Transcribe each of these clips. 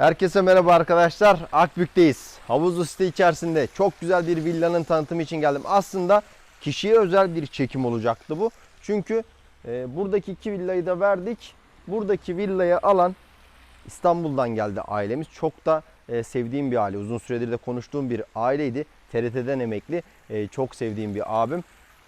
Herkese merhaba arkadaşlar. Akbük'teyiz. Havuzlu site içerisinde çok güzel bir villanın tanıtımı için geldim. Aslında kişiye özel bir çekim olacaktı bu. Çünkü e, buradaki iki villayı da verdik. Buradaki villayı alan İstanbul'dan geldi ailemiz. Çok da e, sevdiğim bir aile. Uzun süredir de konuştuğum bir aileydi. TRT'den emekli. E, çok sevdiğim bir abim.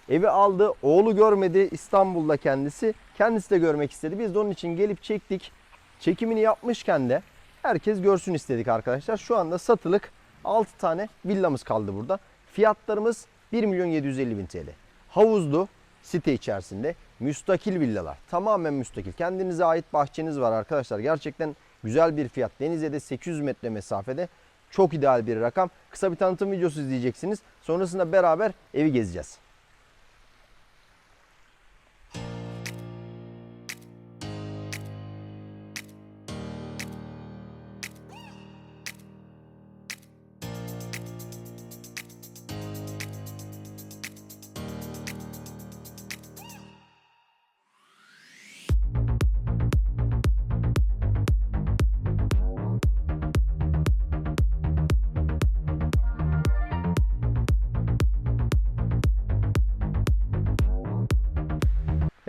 Evi aldı. Oğlu görmedi. İstanbul'da kendisi. Kendisi de görmek istedi. Biz de onun için gelip çektik. Çekimini yapmışken de herkes görsün istedik arkadaşlar. Şu anda satılık 6 tane villamız kaldı burada. Fiyatlarımız 1 milyon 750 bin TL. Havuzlu site içerisinde müstakil villalar. Tamamen müstakil. Kendinize ait bahçeniz var arkadaşlar. Gerçekten güzel bir fiyat. Denize de 800 metre mesafede. Çok ideal bir rakam. Kısa bir tanıtım videosu izleyeceksiniz. Sonrasında beraber evi gezeceğiz.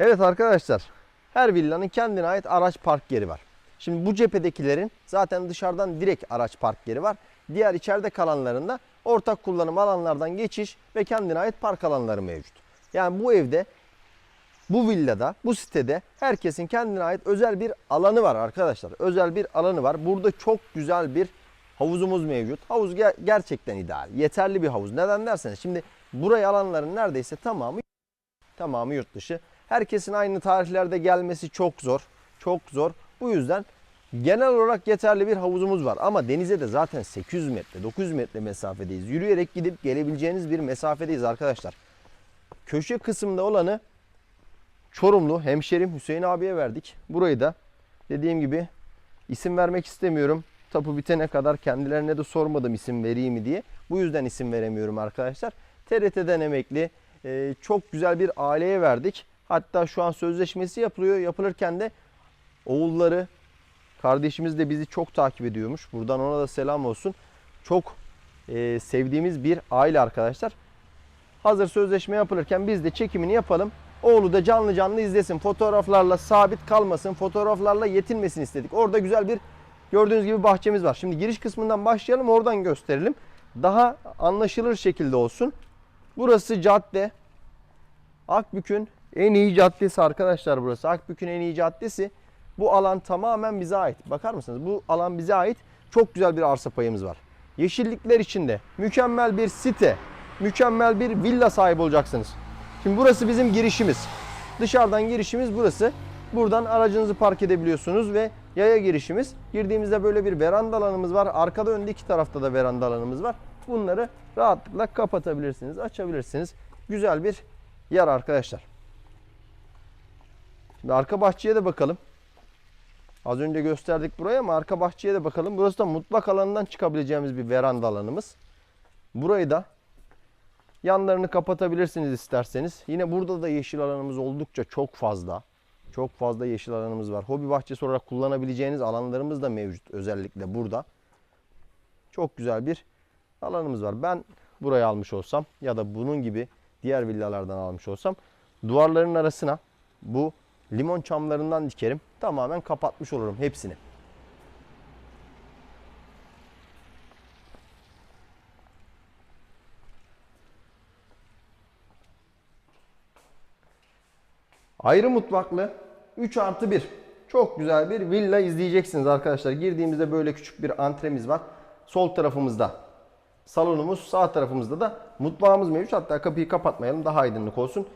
Evet arkadaşlar, her villanın kendine ait araç park yeri var. Şimdi bu cephedekilerin zaten dışarıdan direkt araç park yeri var. Diğer içeride kalanların da ortak kullanım alanlardan geçiş ve kendine ait park alanları mevcut. Yani bu evde, bu villada, bu sitede herkesin kendine ait özel bir alanı var arkadaşlar. Özel bir alanı var. Burada çok güzel bir havuzumuz mevcut. Havuz ger- gerçekten ideal. Yeterli bir havuz. Neden derseniz şimdi buraya alanların neredeyse tamamı Tamamı yurt dışı. Herkesin aynı tarihlerde gelmesi çok zor. Çok zor. Bu yüzden genel olarak yeterli bir havuzumuz var. Ama denize de zaten 800 metre, 900 metre mesafedeyiz. Yürüyerek gidip gelebileceğiniz bir mesafedeyiz arkadaşlar. Köşe kısımda olanı Çorumlu hemşerim Hüseyin abiye verdik. Burayı da dediğim gibi isim vermek istemiyorum. Tapu bitene kadar kendilerine de sormadım isim vereyim mi diye. Bu yüzden isim veremiyorum arkadaşlar. TRT'den emekli çok güzel bir aileye verdik. Hatta şu an sözleşmesi yapılıyor. Yapılırken de oğulları, kardeşimiz de bizi çok takip ediyormuş. Buradan ona da selam olsun. Çok e, sevdiğimiz bir aile arkadaşlar. Hazır sözleşme yapılırken biz de çekimini yapalım. Oğlu da canlı canlı izlesin. Fotoğraflarla sabit kalmasın. Fotoğraflarla yetinmesin istedik. Orada güzel bir gördüğünüz gibi bahçemiz var. Şimdi giriş kısmından başlayalım. Oradan gösterelim. Daha anlaşılır şekilde olsun. Burası cadde. Akbük'ün en iyi caddesi arkadaşlar burası. Akbük'ün en iyi caddesi. Bu alan tamamen bize ait. Bakar mısınız? Bu alan bize ait. Çok güzel bir arsa payımız var. Yeşillikler içinde mükemmel bir site, mükemmel bir villa sahibi olacaksınız. Şimdi burası bizim girişimiz. Dışarıdan girişimiz burası. Buradan aracınızı park edebiliyorsunuz ve yaya girişimiz. Girdiğimizde böyle bir veranda alanımız var. Arkada önde iki tarafta da veranda alanımız var. Bunları rahatlıkla kapatabilirsiniz, açabilirsiniz. Güzel bir yer arkadaşlar. Şimdi arka bahçeye de bakalım. Az önce gösterdik buraya ama arka bahçeye de bakalım. Burası da mutfak alanından çıkabileceğimiz bir veranda alanımız. Burayı da yanlarını kapatabilirsiniz isterseniz. Yine burada da yeşil alanımız oldukça çok fazla. Çok fazla yeşil alanımız var. Hobi bahçesi olarak kullanabileceğiniz alanlarımız da mevcut özellikle burada. Çok güzel bir alanımız var. Ben burayı almış olsam ya da bunun gibi diğer villalardan almış olsam duvarların arasına bu limon çamlarından dikerim. Tamamen kapatmış olurum hepsini. Ayrı mutfaklı 3 artı 1. Çok güzel bir villa izleyeceksiniz arkadaşlar. Girdiğimizde böyle küçük bir antremiz var. Sol tarafımızda salonumuz, sağ tarafımızda da mutfağımız mevcut. Hatta kapıyı kapatmayalım daha aydınlık olsun.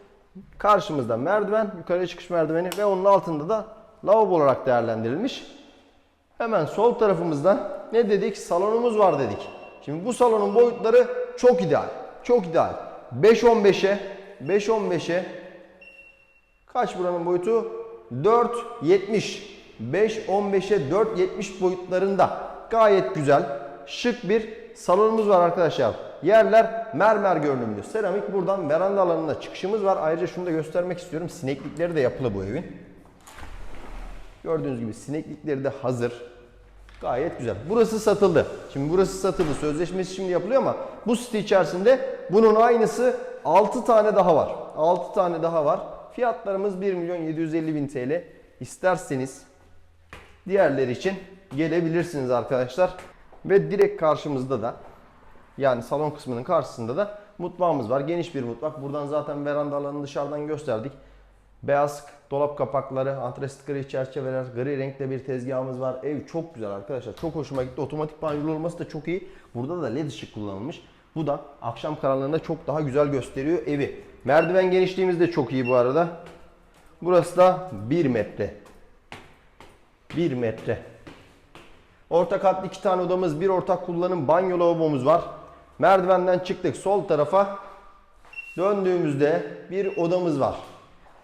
Karşımızda merdiven, yukarıya çıkış merdiveni ve onun altında da lavabo olarak değerlendirilmiş. Hemen sol tarafımızda ne dedik? Salonumuz var dedik. Şimdi bu salonun boyutları çok ideal. Çok ideal. 5.15'e 5.15'e Kaç buranın boyutu? 4.70. 5.15'e 4.70 boyutlarında. Gayet güzel. Şık bir salonumuz var arkadaşlar. Yerler mermer görünümlü. Seramik buradan veranda alanına çıkışımız var. Ayrıca şunu da göstermek istiyorum. Sineklikleri de yapılı bu evin. Gördüğünüz gibi sineklikleri de hazır. Gayet güzel. Burası satıldı. Şimdi burası satıldı. Sözleşmesi şimdi yapılıyor ama bu site içerisinde bunun aynısı 6 tane daha var. 6 tane daha var. Fiyatlarımız 1 milyon 750 bin TL. İsterseniz diğerleri için gelebilirsiniz arkadaşlar. Ve direkt karşımızda da yani salon kısmının karşısında da mutfağımız var. Geniş bir mutfak. Buradan zaten veranda alanını dışarıdan gösterdik. Beyaz dolap kapakları, antresit gri çerçeveler, gri renkte bir tezgahımız var. Ev çok güzel arkadaşlar. Çok hoşuma gitti. Otomatik banyolu olması da çok iyi. Burada da led ışık kullanılmış. Bu da akşam karanlığında çok daha güzel gösteriyor evi. Merdiven genişliğimiz de çok iyi bu arada. Burası da 1 metre. 1 metre. Orta katlı iki tane odamız, bir ortak kullanım banyo lavabomuz var. Merdivenden çıktık sol tarafa. Döndüğümüzde bir odamız var.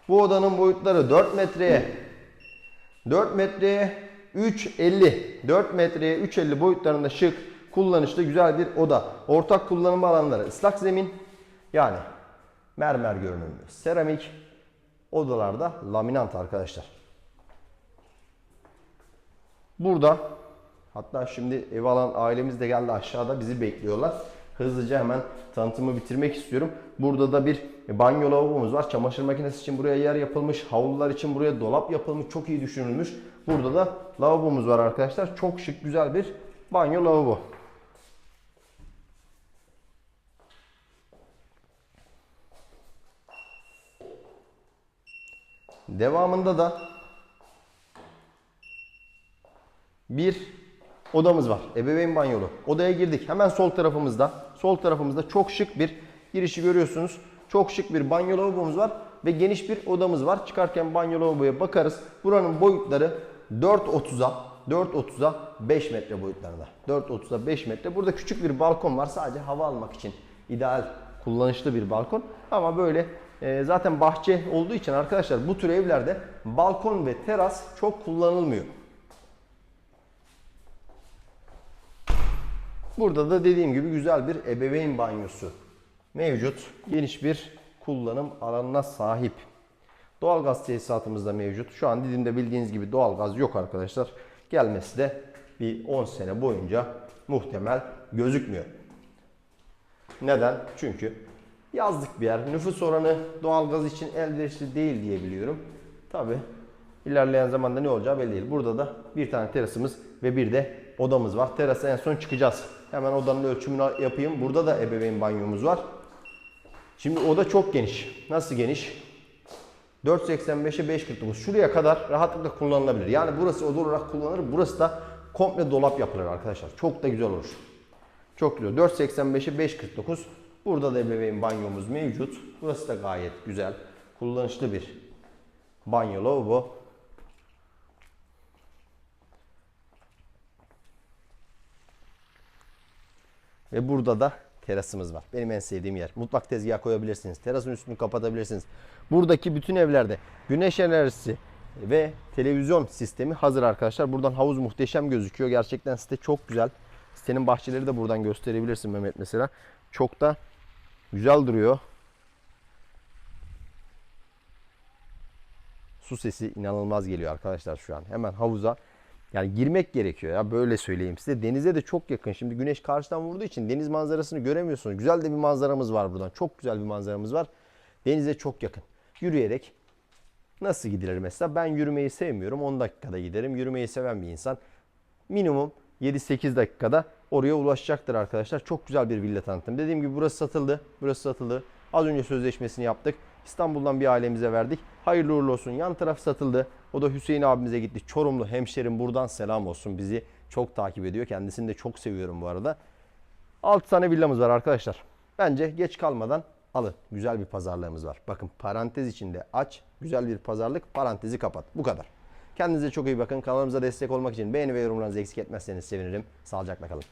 Bu odanın boyutları 4 metreye 4 metreye 3.50 4 metreye 3.50 boyutlarında şık, kullanışlı güzel bir oda. Ortak kullanım alanları ıslak zemin yani mermer görünümlü seramik odalarda laminant arkadaşlar. Burada hatta şimdi ev alan ailemiz de geldi aşağıda bizi bekliyorlar. Hızlıca hemen tanıtımı bitirmek istiyorum. Burada da bir banyo lavabomuz var. Çamaşır makinesi için buraya yer yapılmış. Havlular için buraya dolap yapılmış. Çok iyi düşünülmüş. Burada da lavabomuz var arkadaşlar. Çok şık güzel bir banyo lavabo. Devamında da bir odamız var. Ebeveyn banyolu. Odaya girdik. Hemen sol tarafımızda. Sol tarafımızda çok şık bir girişi görüyorsunuz. Çok şık bir banyo lavabomuz var ve geniş bir odamız var. Çıkarken banyo lavaboya bakarız. Buranın boyutları 4.30'a 4.30'a 5 metre boyutlarında. 4.30'a 5 metre. Burada küçük bir balkon var. Sadece hava almak için ideal kullanışlı bir balkon. Ama böyle e, zaten bahçe olduğu için arkadaşlar bu tür evlerde balkon ve teras çok kullanılmıyor. Burada da dediğim gibi güzel bir ebeveyn banyosu mevcut. Geniş bir kullanım alanına sahip. Doğalgaz tesisatımız da mevcut. Şu an Didim'de bildiğiniz gibi doğalgaz yok arkadaşlar. Gelmesi de bir 10 sene boyunca muhtemel gözükmüyor. Neden? Çünkü yazlık bir yer. Nüfus oranı doğalgaz için elverişli değil diye biliyorum. Tabi ilerleyen zamanda ne olacağı belli değil. Burada da bir tane terasımız ve bir de odamız var. Terasa en son çıkacağız. Hemen odanın ölçümünü yapayım. Burada da ebeveyn banyomuz var. Şimdi oda çok geniş. Nasıl geniş? 4.85'e 5.49. Şuraya kadar rahatlıkla kullanılabilir. Yani burası oda olarak kullanılır. Burası da komple dolap yapılır arkadaşlar. Çok da güzel olur. Çok güzel. 4.85'e 5.49. Burada da ebeveyn banyomuz mevcut. Burası da gayet güzel. Kullanışlı bir banyo lavabo. Ve burada da terasımız var. Benim en sevdiğim yer. Mutfak tezgahı koyabilirsiniz. Terasın üstünü kapatabilirsiniz. Buradaki bütün evlerde güneş enerjisi ve televizyon sistemi hazır arkadaşlar. Buradan havuz muhteşem gözüküyor. Gerçekten site çok güzel. Sitenin bahçeleri de buradan gösterebilirsin Mehmet mesela. Çok da güzel duruyor. Su sesi inanılmaz geliyor arkadaşlar şu an. Hemen havuza yani girmek gerekiyor ya böyle söyleyeyim size. Denize de çok yakın. Şimdi güneş karşıdan vurduğu için deniz manzarasını göremiyorsunuz. Güzel de bir manzaramız var buradan. Çok güzel bir manzaramız var. Denize çok yakın. Yürüyerek nasıl gidilir mesela? Ben yürümeyi sevmiyorum. 10 dakikada giderim. Yürümeyi seven bir insan minimum 7-8 dakikada oraya ulaşacaktır arkadaşlar. Çok güzel bir villa tanıttım. Dediğim gibi burası satıldı. Burası satıldı. Az önce sözleşmesini yaptık. İstanbul'dan bir ailemize verdik. Hayırlı uğurlu olsun. Yan taraf satıldı. O da Hüseyin abimize gitti. Çorumlu hemşerim buradan selam olsun. Bizi çok takip ediyor. Kendisini de çok seviyorum bu arada. 6 tane villamız var arkadaşlar. Bence geç kalmadan alın. Güzel bir pazarlığımız var. Bakın parantez içinde aç. Güzel bir pazarlık. Parantezi kapat. Bu kadar. Kendinize çok iyi bakın. Kanalımıza destek olmak için beğeni ve yorumlarınızı eksik etmezseniz sevinirim. Sağlıcakla kalın.